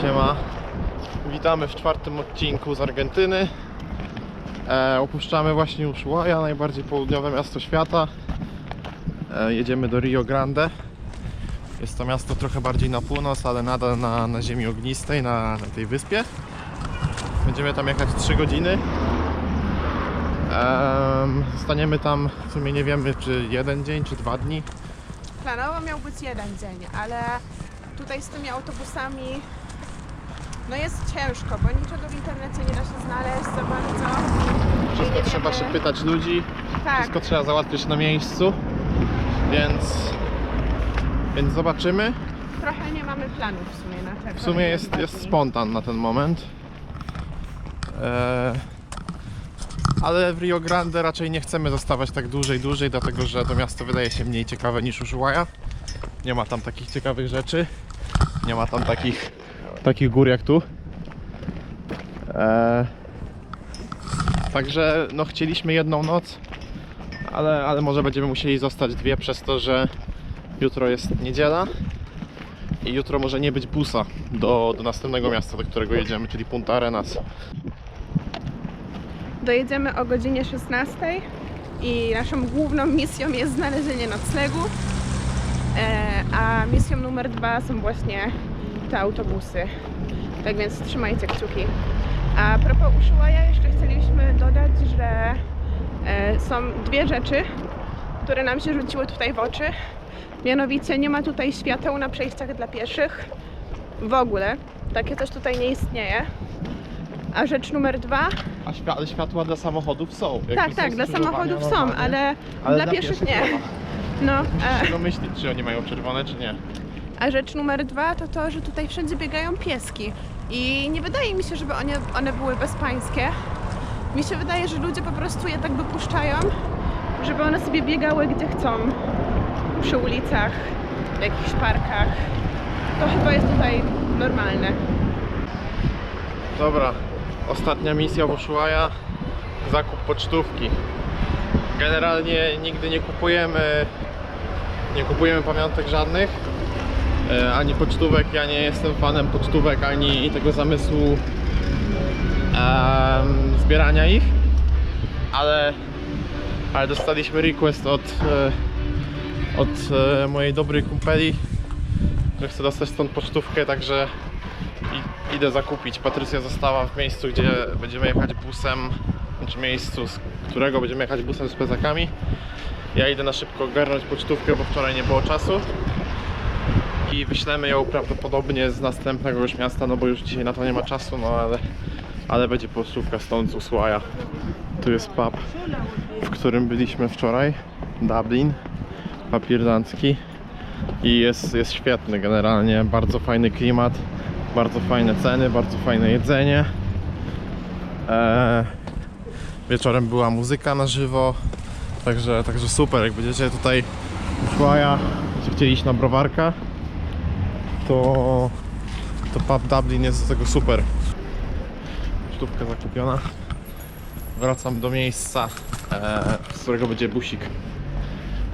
Siema. Witamy w czwartym odcinku z Argentyny. E, opuszczamy właśnie Ushuaia, najbardziej południowe miasto świata. E, jedziemy do Rio Grande. Jest to miasto trochę bardziej na północ, ale nadal na, na ziemi ognistej, na, na tej wyspie. Będziemy tam jechać 3 godziny. Em, zostaniemy tam, w sumie nie wiemy czy jeden dzień, czy dwa dni. Planowo miał być jeden dzień, ale tutaj z tymi autobusami no jest ciężko, bo niczego w internecie nie da się znaleźć za bardzo. Wszystko trzeba się pytać ludzi. Tak, Wszystko trzeba załatwić na miejscu, więc, więc zobaczymy. trochę nie mamy planów w sumie na te W sumie jest, jest spontan na ten moment. Eee, ale w Rio Grande raczej nie chcemy zostawać tak dłużej, dłużej, dlatego że to miasto wydaje się mniej ciekawe niż Ushuaia. Nie ma tam takich ciekawych rzeczy. Nie ma tam takich, takich gór jak tu. Eee, także no chcieliśmy jedną noc, ale, ale może będziemy musieli zostać dwie przez to, że jutro jest niedziela. I jutro może nie być busa do, do następnego miasta, do którego jedziemy, czyli Punta Arenas. Dojedziemy o godzinie 16 i naszą główną misją jest znalezienie noclegu, e, a misją numer dwa są właśnie te autobusy. Tak więc trzymajcie kciuki. A propos Ushuaia jeszcze chcieliśmy dodać, że e, są dwie rzeczy, które nam się rzuciły tutaj w oczy. Mianowicie nie ma tutaj świateł na przejściach dla pieszych. W ogóle. Takie coś tutaj nie istnieje. A rzecz numer dwa, A świ- ale światła dla samochodów są. Tak, są tak, dla samochodów są, ale, ale dla pieszych nie. ma. No, Musisz się domyślić, czy oni mają czerwone, czy nie. A rzecz numer dwa to to, że tutaj wszędzie biegają pieski. I nie wydaje mi się, żeby one, one były bezpańskie. Mi się wydaje, że ludzie po prostu je tak wypuszczają, żeby one sobie biegały gdzie chcą. Przy ulicach, w jakichś parkach. To chyba jest tutaj normalne. Dobra, ostatnia misja w Ushuaia. Zakup pocztówki. Generalnie nigdy nie kupujemy nie kupujemy pamiątek żadnych. E, ani pocztówek, ja nie jestem fanem pocztówek, ani tego zamysłu em, zbierania ich. Ale, ale dostaliśmy request od, e, od e, mojej dobrej kumpeli, że chce dostać stąd pocztówkę, także idę zakupić. Patrycja została w miejscu, gdzie będziemy jechać busem, znaczy miejscu, z którego będziemy jechać busem z plecakami. Ja idę na szybko ogarnąć pocztówkę, bo wczoraj nie było czasu. I wyślemy ją prawdopodobnie z następnego już miasta, no bo już dzisiaj na to nie ma czasu, no ale, ale będzie pocztówka stąd z Ushuaia. Tu jest pub, w którym byliśmy wczoraj, Dublin, pub irlandzki. I jest, jest świetny generalnie, bardzo fajny klimat, bardzo fajne ceny, bardzo fajne jedzenie. Eee, wieczorem była muzyka na żywo, także, także super, jak będziecie tutaj będziecie chcieli na browarka, to, to pub Dublin jest do tego super. Sztówka zakupiona. Wracam do miejsca, e, z którego będzie busik.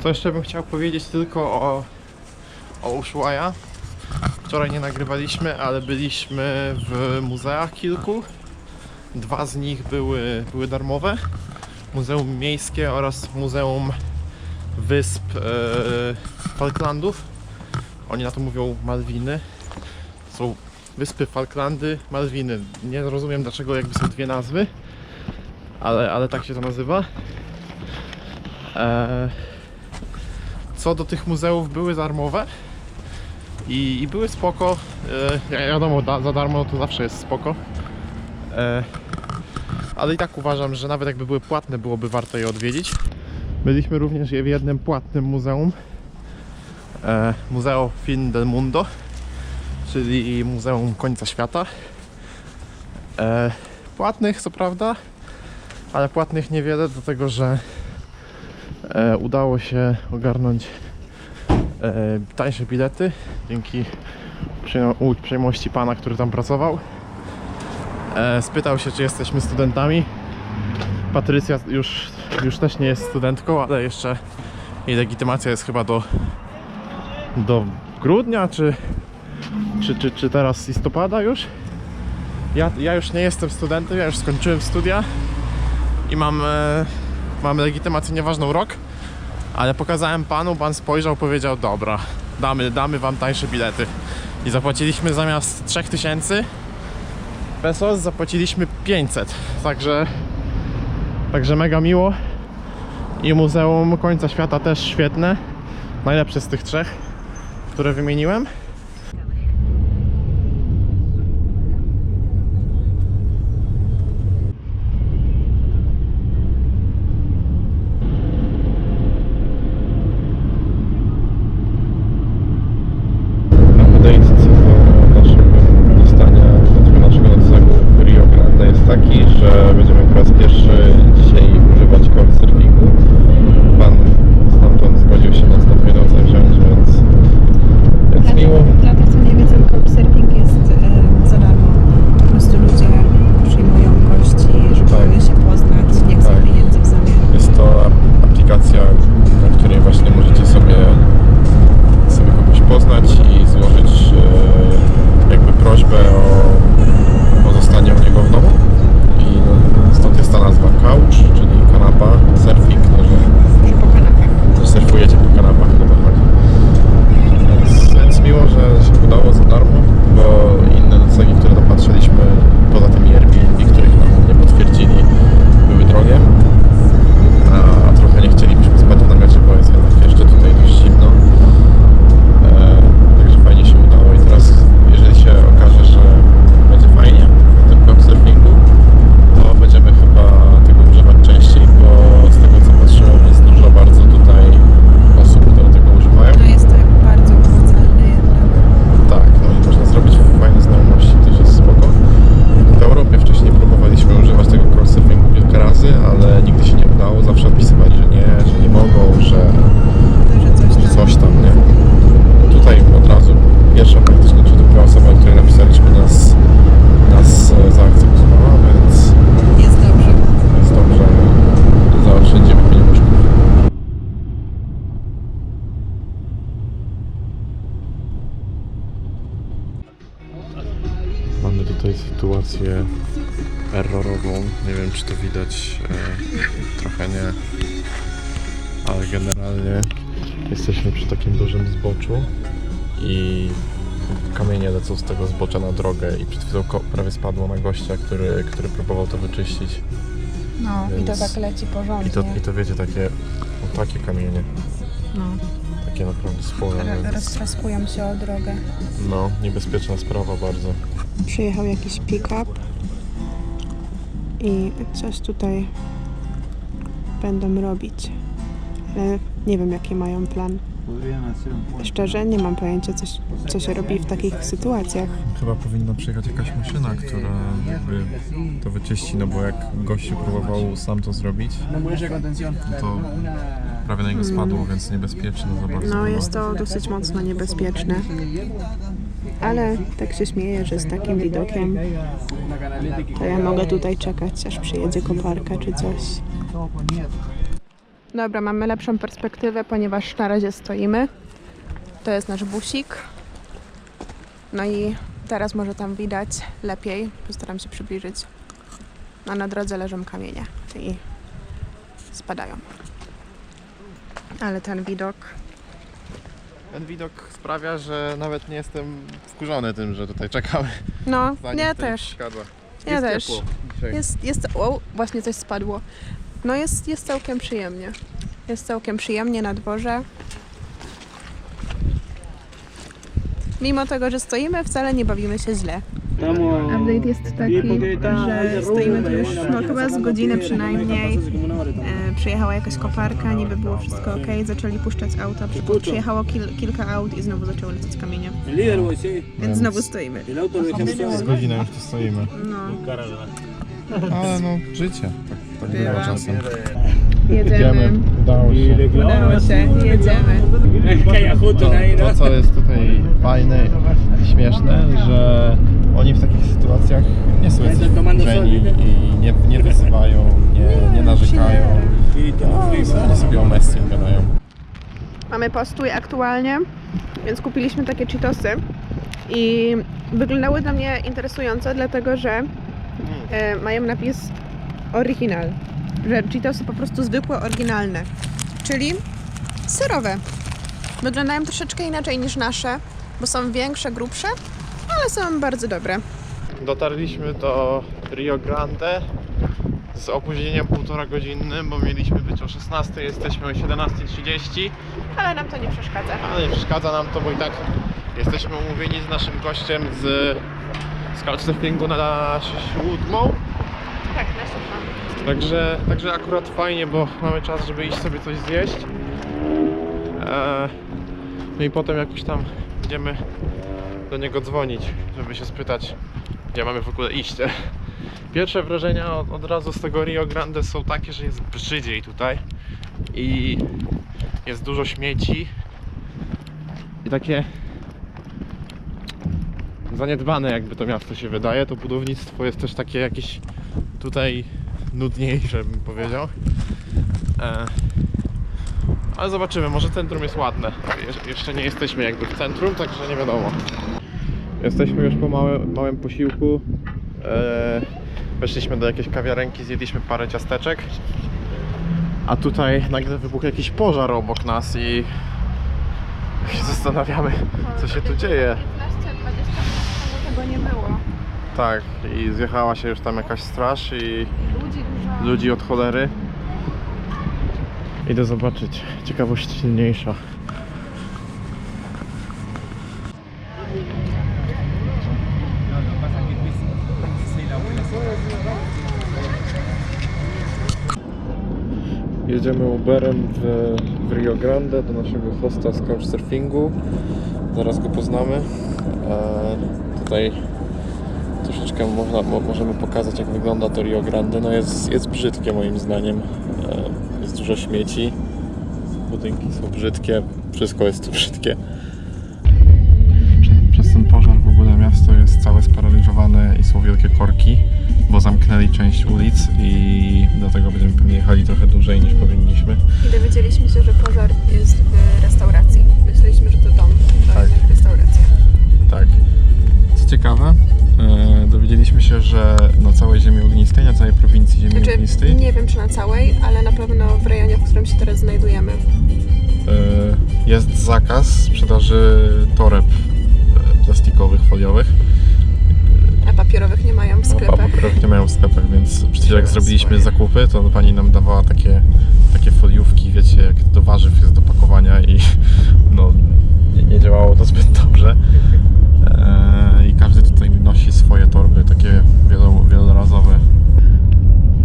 Co jeszcze bym chciał powiedzieć tylko o, o Ushuaia. Wczoraj nie nagrywaliśmy, ale byliśmy w muzeach kilku. Dwa z nich były, były darmowe. Muzeum Miejskie oraz Muzeum Wysp e, Falklandów. Oni na to mówią Malwiny. Są Wyspy Falklandy, Malwiny. Nie rozumiem dlaczego jakby są dwie nazwy, ale, ale tak się to nazywa. E, co do tych muzeów były darmowe i, i były spoko. E, wiadomo, da, za darmo to zawsze jest spoko. E, ale i tak uważam, że nawet jakby były płatne, byłoby warto je odwiedzić. Byliśmy również w jednym płatnym muzeum. E, Museo Fin del Mundo, czyli Muzeum Końca Świata. E, płatnych co prawda, ale płatnych niewiele, dlatego że e, udało się ogarnąć tańsze bilety dzięki uprzejmo- uprzejmości pana, który tam pracował. Spytał się, czy jesteśmy studentami. Patrycja już, już też nie jest studentką, ale jeszcze jej legitymacja jest chyba do, do grudnia, czy czy, czy, czy teraz listopada już. Ja, ja już nie jestem studentem, ja już skończyłem studia i mam, e, mam legitymację nieważną rok, ale pokazałem panu, pan spojrzał, powiedział dobra, damy, damy wam tańsze bilety. I zapłaciliśmy zamiast 3000 pesos, zapłaciliśmy 500, także, także mega miło. I Muzeum Końca Świata też świetne, najlepsze z tych trzech, które wymieniłem. Generalnie jesteśmy przy takim dużym zboczu i kamienie lecą z tego zbocza na drogę i przed chwilą prawie spadło na gościa, który, który próbował to wyczyścić. No i to Więc- tak leci porządnie. I to, i to wiecie, takie, o, takie kamienie, No. takie naprawdę spore, więc Roztraskują się o drogę. no, niebezpieczna sprawa bardzo. Przyjechał jakiś pick-up i coś tutaj będą robić. Ale nie wiem, jaki mają plan. Szczerze, nie mam pojęcia, co, co się robi w takich sytuacjach. Chyba powinna przyjechać jakaś maszyna, która jakby to wyczyści, no bo jak gościu próbował sam to zrobić, to prawie na niego spadło, więc niebezpieczne za bardzo. No, jest to dosyć mocno niebezpieczne. Ale tak się śmieję, że z takim widokiem to ja mogę tutaj czekać, aż przyjedzie koparka czy coś. Dobra, mamy lepszą perspektywę, ponieważ na razie stoimy. To jest nasz busik. No i teraz może tam widać lepiej. Postaram się przybliżyć. A na drodze leżą kamienie i spadają. Ale ten widok Ten widok sprawia, że nawet nie jestem wkurzony tym, że tutaj czekamy. No, ja też. wsiadła. Ja jest też. Ciepło dzisiaj. Jest, jest, o, właśnie coś spadło. No jest, jest całkiem przyjemnie. Jest całkiem przyjemnie na dworze. Mimo tego, że stoimy, wcale nie bawimy się źle. Update jest taki, że stoimy tu już no, chyba z godziny przynajmniej. E, przyjechała jakaś koparka, niby było wszystko ok, zaczęli puszczać auta. Przy- Przyjechało kil, kilka aut i znowu zaczęły lecieć kamienie. Więc znowu stoimy. Z godziną już tu stoimy. No. Ale no, życie. Tak, tak bywa czasem. Jedziemy. Udało się. Udało się, jedziemy. To, co jest tutaj fajne i śmieszne, że oni w takich sytuacjach nie są jacyś wkurzeni i nie, nie wyzywają, nie, nie narzekają. No, oni sobie o Messi gadają. Mamy postój aktualnie, więc kupiliśmy takie Cheetosy. I wyglądały dla mnie interesująco, dlatego że e, mają napis original, że Cheetosy po prostu zwykłe, oryginalne, czyli serowe. Wyglądają troszeczkę inaczej niż nasze, bo są większe, grubsze, ale są bardzo dobre. Dotarliśmy do Rio Grande z opóźnieniem półtora godzinnym, bo mieliśmy być o 16, jesteśmy o 17.30, Ale nam to nie przeszkadza. ale nie przeszkadza nam to, bo i tak jesteśmy umówieni z naszym gościem z z Couchsurfingu na siódmą. Tak, na sucho. Także, także akurat fajnie, bo mamy czas, żeby iść sobie coś zjeść. Eee, no i potem jakoś tam będziemy do niego dzwonić, żeby się spytać, gdzie mamy w ogóle iść. Pierwsze wrażenia od, od razu z tego Rio Grande są takie, że jest brzydziej tutaj i jest dużo śmieci i takie zaniedbane jakby to miasto się wydaje. To budownictwo jest też takie jakieś tutaj nudniejsze bym powiedział. E, ale zobaczymy, może centrum jest ładne. Je jeszcze nie jesteśmy jakby w centrum, także nie wiadomo. Jesteśmy już po małe, małym posiłku. E, weszliśmy do jakiejś kawiarenki, zjedliśmy parę ciasteczek. A tutaj nagle wybuchł jakiś pożar obok nas i się zastanawiamy, co się tu dzieje. 15-20 minut temu tego nie było. Tak, i zjechała się już tam jakaś straż i Ludzi ludzi od cholery. Idę zobaczyć. Ciekawość silniejsza. Jedziemy Uberem w, w Rio Grande do naszego hosta z Couchsurfingu. Zaraz go poznamy. E, tutaj troszeczkę można, mo, możemy pokazać jak wygląda to Rio Grande. No jest, jest brzydkie moim zdaniem. E, Jest dużo śmieci. Budynki są brzydkie. Wszystko jest tu brzydkie. Przez ten pożar w ogóle miasto jest całe sparaliżowane i są wielkie korki, bo zamknęli część ulic i dlatego będziemy pewnie jechali trochę dłużej niż powinniśmy. I dowiedzieliśmy się, że pożar jest w restauracji. Ognistej, na całej prowincji ziemi Znaczy, ognistej nie wiem czy na całej, ale na pewno w rejonie, w którym się teraz znajdujemy. e, jest zakaz sprzedaży toreb e, plastikowych, foliowych. A papierowych nie mają w A sklepach. papierowych nie mają w sklepach, więc przecież jak zrobiliśmy zakupy, to pani nam dawała takie, takie foliówki, wiecie, jak do warzyw jest do pakowania i no nie, nie działało to zbyt dobrze. E, I każdy tutaj nosi swoje torby, takie wielo, wielorazowe.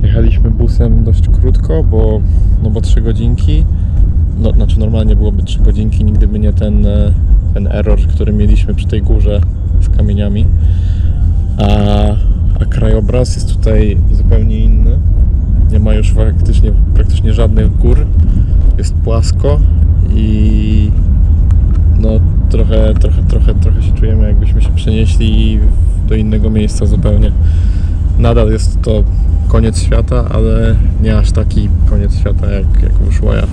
Jechaliśmy busem dość krótko, bo, no bo 3 godzinki. No, znaczy normalnie byłoby 3 godzinki, nigdy by nie ten, e, ten error, który mieliśmy przy tej górze z kamieniami. A, a krajobraz jest tutaj zupełnie inny. Nie ma już faktycznie praktycznie żadnych gór. Jest płasko i no trochę, trochę, trochę, trochę się czujemy jakbyśmy się przenieśli do innego miejsca zupełnie. Nadal jest to koniec świata, ale nie aż taki koniec świata jak, jak Ushuaia.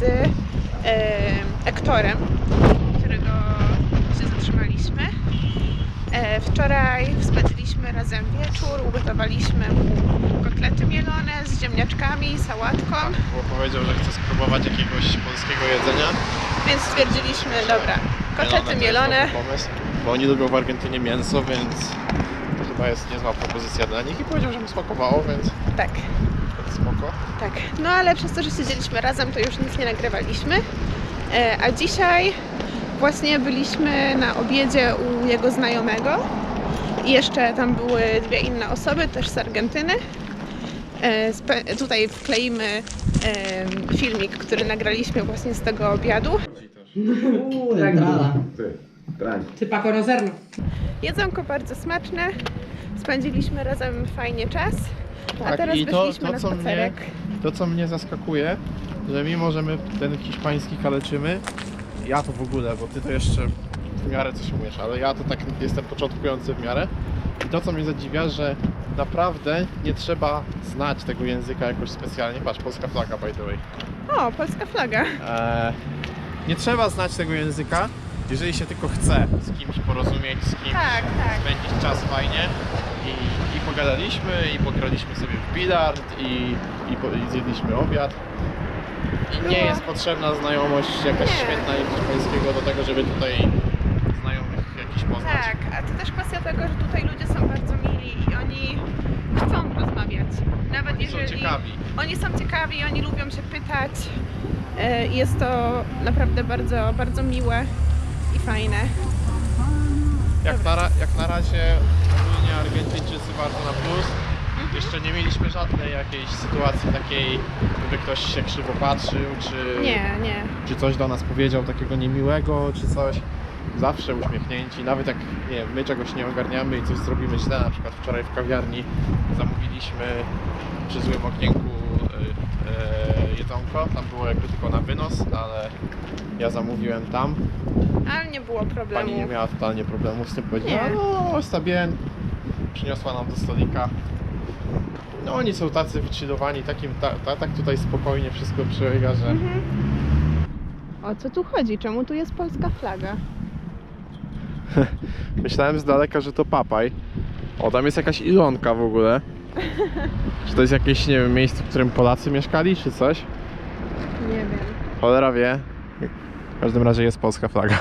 Z e, Ektorem, którego się zatrzymaliśmy. E, wczoraj spędziliśmy razem wieczór, ugotowaliśmy mu kotlety mielone z ziemniaczkami, sałatką, Bo powiedział, że chce spróbować jakiegoś polskiego jedzenia. więc stwierdziliśmy, dobra, kotlety mielone, pomysł, bo oni lubią w Argentynie mięso, więc to chyba jest niezła propozycja dla nich i powiedział, że mu smakowało, więc tak. Spoko. Tak, no ale przez to, że siedzieliśmy razem, to już nic nie nagrywaliśmy. E, a dzisiaj właśnie byliśmy na obiedzie u jego znajomego. I jeszcze tam były dwie inne osoby, też z Argentyny. E, tutaj wkleimy filmik, który nagraliśmy właśnie z tego obiadu. Sí, para conocernos. Jedzonko bardzo smaczne. Spędziliśmy razem fajnie czas. A Tak, teraz i to- wyszliśmy to, na co mnie- spacerek. To co mnie zaskakuje, że mimo, że my ten hiszpański kaleczymy, ja to w ogóle, bo ty to jeszcze w miarę coś umiesz, ale ja to tak jestem początkujący w miarę. I to co mnie zadziwia, że naprawdę nie trzeba znać tego języka jakoś specjalnie. Patrz, polska flaga by the way. O, polska flaga. Eee, nie trzeba znać tego języka, jeżeli się tylko chce z kimś porozumieć, z kimś Tak, tak. spędzić czas fajnie. I, I pogadaliśmy, i pograliśmy sobie w bilard, i, i, po, i zjedliśmy obiad. I nie Było- jest potrzebna znajomość jakaś Nie. świetna hiszpańskiego do tego, żeby tutaj znajomych jakiś poznać. Tak, a to też kwestia tego, że tutaj ludzie są bardzo mili i oni chcą rozmawiać. Nawet Oni są jeżeli ciekawi. oni są ciekawi, oni lubią się pytać. E, Jest to naprawdę bardzo, bardzo miłe i fajne. Jak na, ra- jak na razie Argentyńczycy bardzo na plus. Jeszcze nie mieliśmy żadnej jakiejś sytuacji takiej, żeby ktoś się krzywo patrzył, czy, Nie, nie. czy coś do nas powiedział takiego niemiłego, czy coś. Zawsze uśmiechnięci, nawet jak nie wiem, my czegoś nie ogarniamy i coś zrobimy źle, na przykład wczoraj w kawiarni zamówiliśmy przy złym okienku y, y, jedzonko, tam było jakby tylko na wynos, ale ja zamówiłem tam, Ale nie było problemu. Pani nie miała totalnie problemu z tym, powiedziała, Nie. no está bien, przyniosła nam do stolika. No oni są tacy wychillowani, takim, ta, ta, tak tutaj spokojnie wszystko przebiega, że Mhm. O co tu chodzi? Czemu tu jest polska flaga? myślałem z daleka, że to papaj. O, tam jest jakaś ilonka w ogóle. Czy to jest jakieś, nie wiem, miejsce, w którym Polacy mieszkali, czy coś? Nie wiem. Cholera wie. W każdym razie jest polska flaga.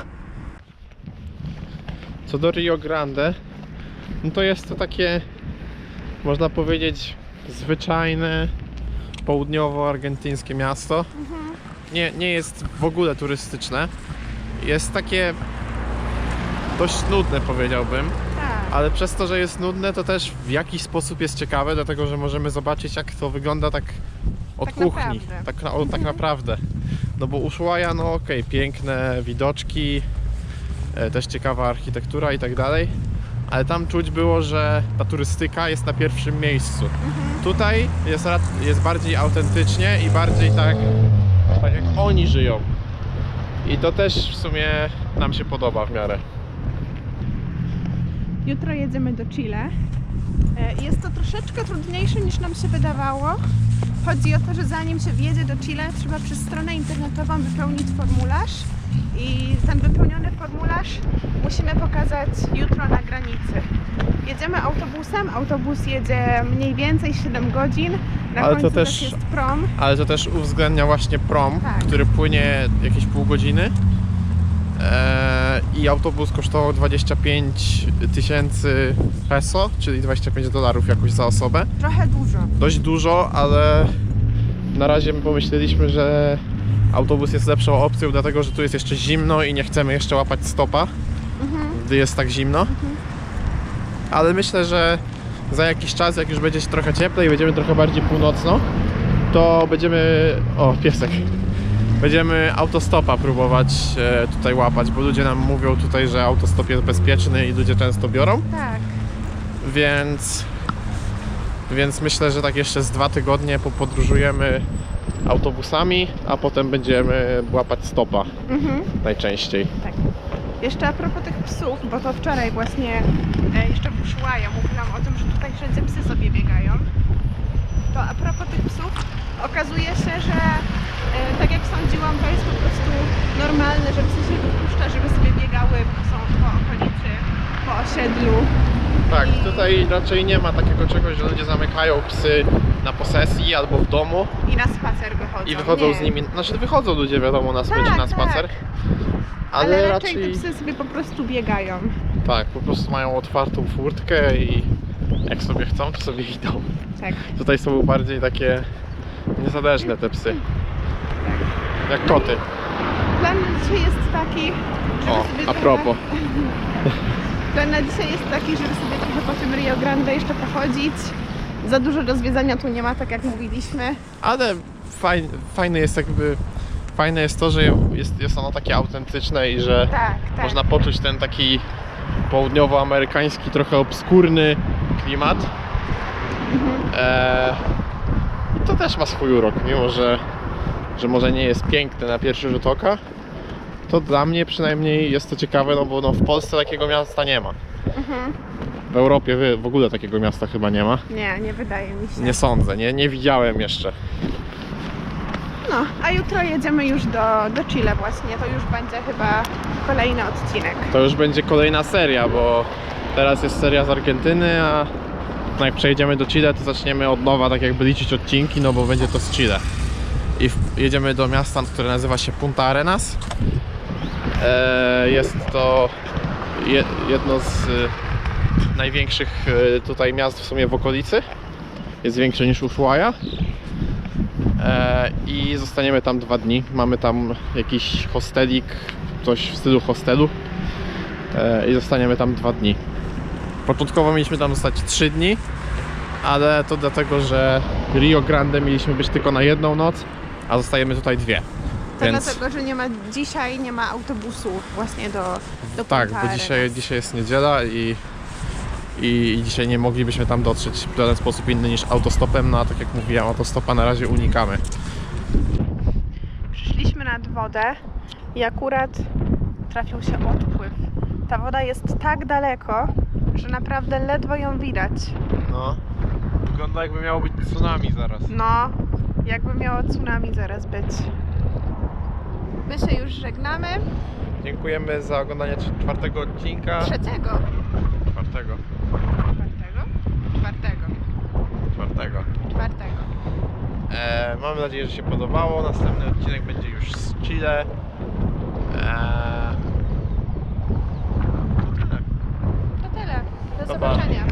Co do Rio Grande, no to jest to takie, można powiedzieć, zwyczajne południowo-argentyńskie miasto. Nie, nie jest w ogóle turystyczne. Jest takie dość nudne, powiedziałbym. Tak. Ale przez to, że jest nudne, to też w jakiś sposób jest ciekawe, dlatego że możemy zobaczyć, jak to wygląda tak od Tak kuchni. naprawdę. Tak, na, o, tak naprawdę. No bo Ushuaia, no okej, piękne widoczki, e, też ciekawa architektura i tak dalej, ale tam czuć było, że ta turystyka jest na pierwszym miejscu. Tutaj jest, jest bardziej autentycznie i bardziej tak, tak jak oni żyją. I to też w sumie nam się podoba w miarę. Jutro jedziemy do Chile. E, Jest to troszeczkę trudniejsze niż nam się wydawało. Chodzi o to, że zanim się wjedzie do Chile, trzeba przez stronę internetową wypełnić formularz i ten wypełniony formularz musimy pokazać jutro na granicy. Jedziemy autobusem, autobus jedzie mniej więcej 7 godzin, na Ale to końcu też- jest prom. Ale to też uwzględnia właśnie prom, Tak. który płynie jakieś pół godziny. Eee, I autobus kosztował 25 tysięcy peso, czyli 25 dolarów jakoś za osobę. Trochę dużo. Dość dużo, ale na razie my pomyśleliśmy, że autobus jest lepszą opcją, dlatego że tu jest jeszcze zimno i nie chcemy jeszcze łapać stopa, gdy jest tak zimno. Ale myślę, że za jakiś czas, jak już będzie się trochę cieplej i będziemy trochę bardziej północno, to będziemy. O, piesek. Będziemy autostopa próbować e, tutaj łapać, bo ludzie nam mówią tutaj, że autostop jest bezpieczny i ludzie często biorą, Tak. więc. Więc myślę, że tak jeszcze z dwa tygodnie popodróżujemy autobusami, a potem będziemy łapać stopa Mhm. najczęściej. Tak. Jeszcze a propos tych psów, bo to wczoraj właśnie e, jeszcze Ushuaia mówiłam o tym, że tutaj wszędzie psy sobie biegają. To a propos tych psów, okazuje się, że e, tak jak sądziłam, to jest po prostu normalne, że psy się wypuszcza, żeby sobie biegały po, są, po okolicy, po osiedlu. Tak, tutaj raczej nie ma takiego czegoś, że ludzie zamykają psy na posesji albo w domu I na spacer wychodzą. i wychodzą Nie. z nimi. Znaczy wychodzą ludzie wiadomo na smycz Tak, na spacer. tak. Ale, raczej, te psy sobie po prostu biegają. tak, po prostu mają otwartą furtkę i jak sobie chcą, to sobie idą. Tak. Tutaj są bardziej takie niezależne te psy. Jak koty. Plan dzisiaj jest taki, żeby O, sobie a trochę- propos. Plan na dzisiaj jest taki, żeby sobie trochę po tym Rio Grande jeszcze pochodzić. Za dużo do zwiedzania tu nie ma, tak jak mówiliśmy. Ale fajne, fajne jest jakby, fajne jest to, że jest, jest ono takie autentyczne i że Tak, tak. można poczuć ten taki południowoamerykański, trochę obskurny klimat. E, I to też ma swój urok, mimo że, że może nie jest piękne na pierwszy rzut oka. To dla mnie przynajmniej jest to ciekawe, no bo no, w Polsce takiego miasta nie ma. W Europie wy- w ogóle takiego miasta chyba nie ma. Nie, nie wydaje mi się. Nie sądzę, nie, nie widziałem jeszcze. No, a jutro jedziemy już do, do Chile właśnie. To już będzie chyba kolejny odcinek. To już będzie kolejna seria, bo teraz jest seria z Argentyny, a jak przejdziemy do Chile, to zaczniemy od nowa tak jakby liczyć odcinki, no bo będzie to z Chile. I w, jedziemy do miasta, które nazywa się Punta Arenas. E, jest to je, jedno z y, największych y, tutaj miast w sumie w okolicy. Jest większe niż Ushuaia. E, I zostaniemy tam dwa dni. Mamy tam jakiś hostelik, coś w stylu hostelu. E, I zostaniemy tam dwa dni. Początkowo mieliśmy tam zostać trzy dni, ale to dlatego, że Rio Grande mieliśmy być tylko na jedną noc, a zostajemy tutaj dwie. To Więc dlatego, że nie ma dzisiaj nie ma autobusu właśnie do, do tak, Punta bo dzisiaj, dzisiaj jest niedziela i, i, i dzisiaj nie moglibyśmy tam dotrzeć w żaden sposób inny niż autostopem, no a tak jak mówiłem, autostopa na razie unikamy. Przyszliśmy nad wodę i akurat trafił się odpływ. Ta woda jest tak daleko, że naprawdę ledwo ją widać. No, wygląda jakby miało być tsunami zaraz. No, jakby miało tsunami zaraz być. My się już żegnamy. Dziękujemy za oglądanie czwartego odcinka. Trzeciego. Czwartego. Czwartego? Czwartego. Czwartego. Czwartego. E, mam nadzieję, że się podobało. Następny odcinek będzie już z Chile. E, to tyle. To tyle. Do pa. zobaczenia.